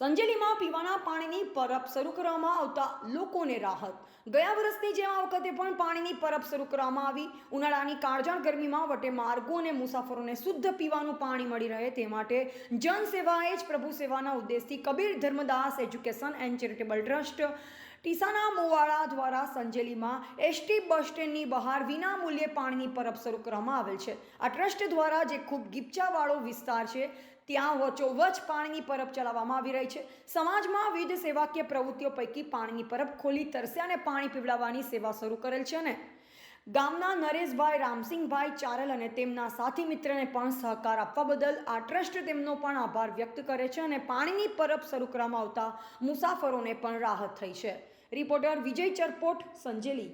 સંજેલીમાં પીવાના પાણીની પરબ શરૂ કરવામાં આવતા લોકોને રાહત. ગયા વર્ષની જેમ આ વખતે પણ પાણીની પરબ શરૂ કરવામાં આવી. ઉનાળાની કાળજાળ ગરમીમાં વટે માર્ગો અને મુસાફરોને શુદ્ધ પીવાનું પાણી મળી રહે તે માટે જનસેવાએ જ પ્રભુ સેવાના ઉદ્દેશથી Kabir Dharmadas education and charitable trust ટીસાના મોવાડા દ્વારા સંજેલીમાં એસટી બસ સ્ટેન્ડની બહાર વિના મૂલ્યે પાણીની પરબ શરૂ કરવામાં આવેલ છે. આ ટ્રસ્ટ દ્વારા જે ખૂબ ગીપચાવાળો વિસ્તાર છે, ત્યાં વચોવચ પાણીની પરબ ચલાવવામાં આવી રહી છે. સમાજમાં વિવિધ સેવાકીય પ્રવૃત્તિઓ પૈકી પાણીની પરબ ખોલી તરસે અને પાણી પીવડાવવાની સેવા શરૂ કરેલ છે ને ગામના નરેશભાઈ, રામસિંહભાઈ ચારલ અને તેમના સાથી મિત્રને પણ સહકાર આપવા બદલ આ ટ્રસ્ટ તેમનો પણ આભાર વ્યક્ત કરે છે અને પાણીની પરબ શરૂ કરવામાં આવતા મુસાફરોને પણ રાહત થઈ છે. રિપોર્ટર વિજય ચરપોટ, સંજેલી.